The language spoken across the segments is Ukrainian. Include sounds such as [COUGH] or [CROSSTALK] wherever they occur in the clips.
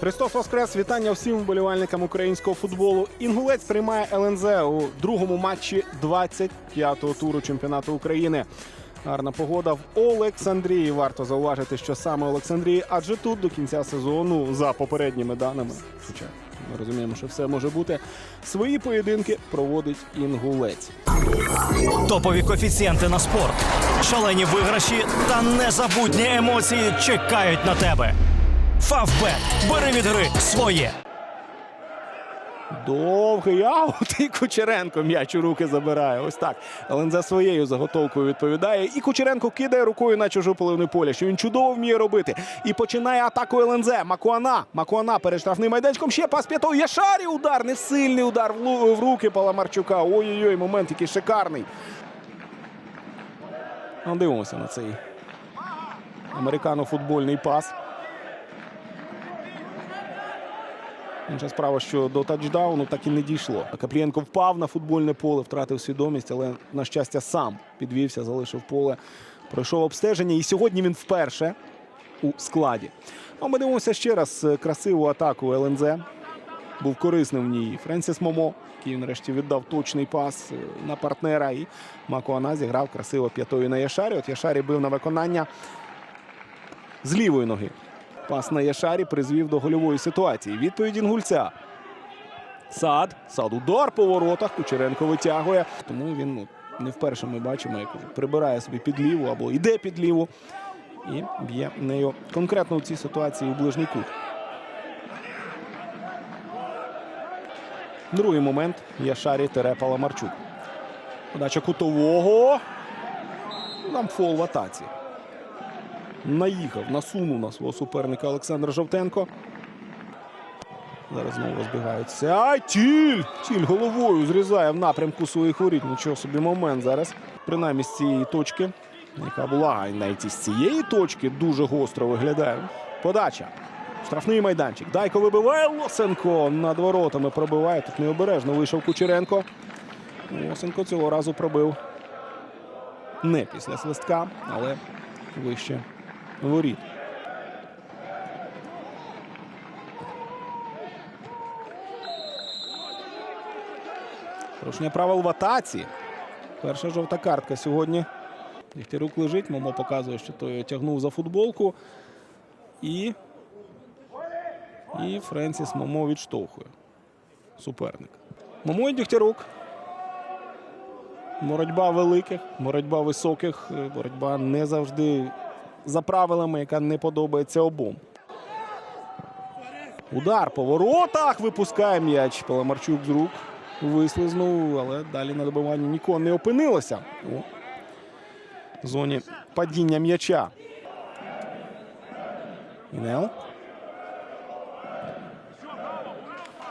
Христос Воскрес! Вітання всім вболівальникам українського футболу. Інгулець приймає ЛНЗ у другому матчі 25-го туру чемпіонату України. Гарна погода в Олександрії. Варто зауважити, що саме Олександрії, адже тут до кінця сезону, за попередніми даними, хоча ми розуміємо, що все може бути. Свої поєдинки проводить інгулець. Топові коефіцієнти на спорт, шалені виграші та незабутні емоції чекають на тебе. Фавбет. Бери від гри своє. Довгий аут [LAUGHS] і Кучеренко м'яч у руки забирає. Ось так. ЛНЗ своєю заготовкою відповідає. І Кучеренко кидає рукою на чужу половину поля, що він чудово вміє робити. І починає атаку ЛНЗ. Макуана. Макуана перед штрафним майданчиком. Ще пас п'ятого. Яшарі удар. Не сильний удар в руки Паламарчука. Ой-ой-ой, момент який шикарний. Ну, дивимося на цей американо-футбольний пас. Інша справа, що до тачдауну так і не дійшло. Каплієнко впав на футбольне поле, втратив свідомість, але, на щастя, сам підвівся, залишив поле, пройшов обстеження. І сьогодні він вперше у складі. А ми дивимося ще раз е, красиву атаку ЛНЗ. Був корисним в ній Френсіс Момо, який нарешті віддав точний пас е, на партнера. І Макуана зіграв красиво п'ятою на Яшарі. От Яшарі бив на виконання з лівої ноги. Пас на Яшарі призвів до гольової ситуації. Відповідь інгульця. Сад. Сад удар по воротах. Кучеренко витягує. Тому він ну, не вперше ми бачимо, як прибирає собі під ліву або йде під ліву. І б'є нею конкретно у цій ситуації у ближній кут. Другий момент. Яшарі тере Паламарчук. Подача кутового. Там фол в атаці наїхав, насунув на свого суперника Олександр Жовтенко. Зараз знову розбігаються. А тіль! Тіль головою зрізає в напрямку своїх воріт. Нічого собі момент зараз. Принаймні з цієї точки, яка була а навіть із цієї точки, дуже гостро виглядає. Подача. Штрафний майданчик. Дайко вибиває Лосенко над воротами пробиває. Тут необережно вийшов Кучеренко. Лосенко цього разу пробив не після свистка, але вище воріт. Порушення правил в атаці. Перша жовта картка сьогодні. Дігтярук лежить, Момо показує, що той тягнув за футболку. І. І Френсіс Момо відштовхує. Суперник. Момо і Дігтярук. Боротьба великих, боротьба високих, боротьба не завжди за правилами, яка не подобається обом. Удар по воротах випускає м'яч. Паламарчук з рук вислизнув, але далі на добиванні нікого не опинилося у зоні падіння м'яча. Інел.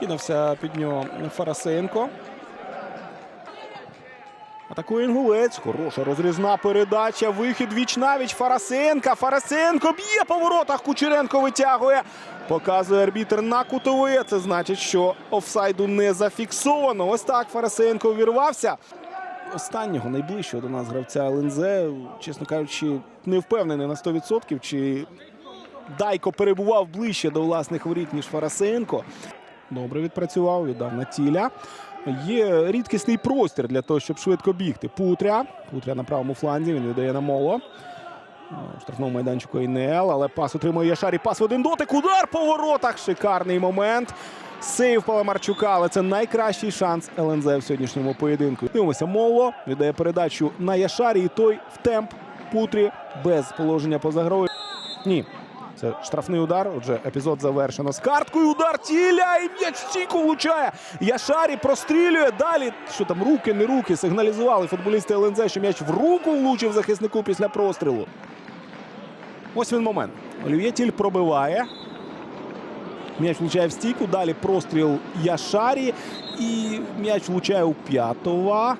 Кидався під нього Фарасенко. Атакує інгулець. Хороша розрізна передача. Вихід віч навіч Фарасенка. Фарасенко б'є по воротах. Кучеренко витягує. Показує арбітр на кутовий. А Це значить, що офсайду не зафіксовано. Ось так Фарасенко увірвався. Останнього найближчого до нас гравця ЛНЗ, чесно кажучи, не впевнений на 100%, чи Дайко перебував ближче до власних воріт, ніж Фарасенко. Добре відпрацював, віддав на тіля. Є рідкісний простір для того, щоб швидко бігти. Путря. Путря на правому фланзі. Він віддає на моло. У штрафному майданчику Інел, але пас отримує Яшарі. Пас в один дотик. Удар по воротах. Шикарний момент. Сейв Паламарчука, але це найкращий шанс ЛНЗ в сьогоднішньому поєдинку. Дивимося, Моло віддає передачу на Яшарі. І той в темп Путрі без положення поза грою. Ні, це штрафний удар. Отже, епізод завершено з карткою. Удар тіля і м'яч стійку влучає. Яшарі прострілює. Далі що там руки, не руки. Сигналізували футболісти ЛНЗ, що м'яч в руку влучив захиснику після прострілу. Ось він момент. Олів'є Тіль пробиває. М'яч влучає в стійку. Далі простріл Яшарі. І м'яч влучає у п'ятова.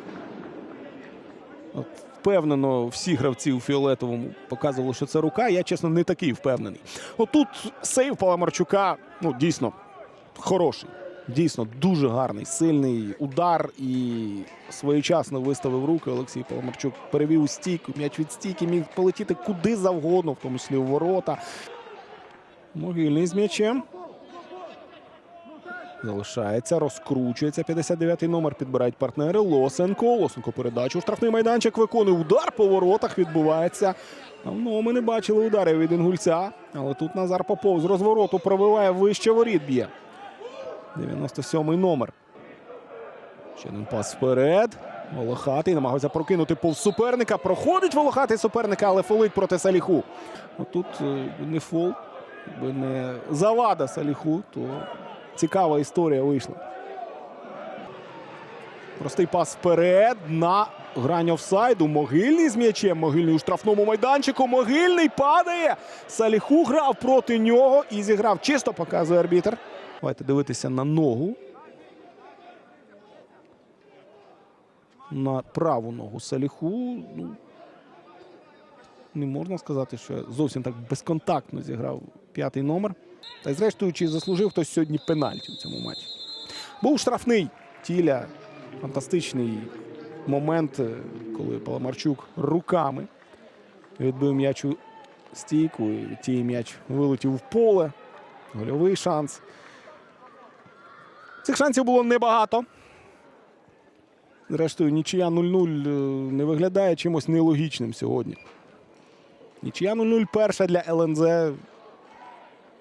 От Впевнено, всі гравці у фіолетовому показували, що це рука. Я, чесно, не такий впевнений. Отут сейв Паламарчука, ну, дійсно, хороший. Дійсно, дуже гарний, сильний удар і своєчасно виставив руки. Олексій Паламарчук перевів у стійку. М'яч від стійки міг полетіти куди завгодно, в тому числі у ворота. Могильний з м'ячем. Залишається, розкручується 59-й номер. Підбирають партнери. Лосенко. Лосенко передачу. Штрафний майданчик виконує удар по воротах. Відбувається. Давно ми не бачили ударів від інгульця. Але тут Назар Попов з розвороту пробиває вище воріт б'є. 97-й номер. Ще один пас вперед. Волохатий намагається прокинути повз суперника. Проходить волохатий суперника, але фолить проти Саліху. Отут е, не фол, якби не завада Саліху, то цікава історія вийшла. Простий пас вперед на грань офсайду. Могильний з м'ячем. Могильний у штрафному майданчику. Могильний падає. Саліху грав проти нього і зіграв. Чисто показує арбітр. Давайте дивитися на ногу. На праву ногу Саліху. Ну, не можна сказати, що зовсім так безконтактно зіграв п'ятий номер. Та й зрештою, чи заслужив хтось сьогодні пенальті у цьому матчі. Був штрафний тіля. Фантастичний момент, е, коли Паламарчук руками відбив м'яч у стійку, і тієї м'яч вилетів в поле. Гольовий шанс. Цих шансів було небагато. Зрештою, нічия 0-0 е, не виглядає чимось нелогічним сьогодні. Нічия 0-0 перша для ЛНЗ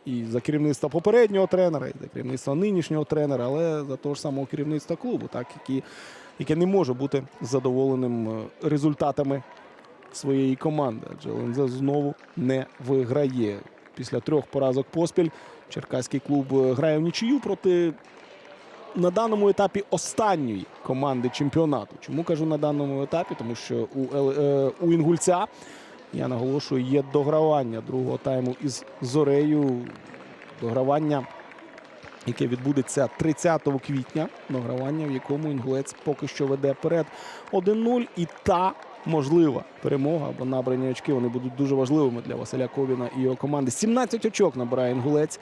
і за керівництва попереднього тренера, і за керівництва нинішнього тренера, але за того ж самого керівництва клубу, так, які, яке не може бути задоволеним е, результатами своєї команди. Адже ЛНЗ знову не виграє. Після трьох поразок поспіль черкаський клуб е, грає в нічию проти на даному етапі останньої команди чемпіонату. Чому кажу на даному етапі? Тому що у, е, у Інгульця, я наголошую, є догравання другого тайму із Зорею. Догравання, яке відбудеться 30 квітня. Догравання, в якому інгулець поки що веде перед 1-0. І та можлива перемога або набрані очки. Вони будуть дуже важливими для Василя Ковіна і його команди. 17 очок набирає інгулець.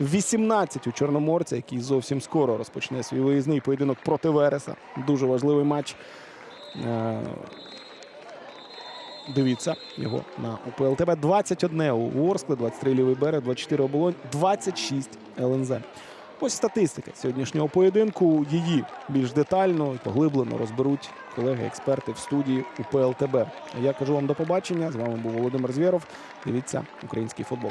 18 у Чорноморця, який зовсім скоро розпочне свій виїзний поєдинок проти Вереса. Дуже важливий матч. Дивіться його на УПЛ ТВ. 21 у Ворскли, 23 лівий берег, 24 оболонь, 26 ЛНЗ. Ось статистика сьогоднішнього поєдинку. Її більш детально і поглиблено розберуть колеги-експерти в студії УПЛ ТБ. Я кажу вам до побачення. З вами був Володимир Звєров. Дивіться український футбол.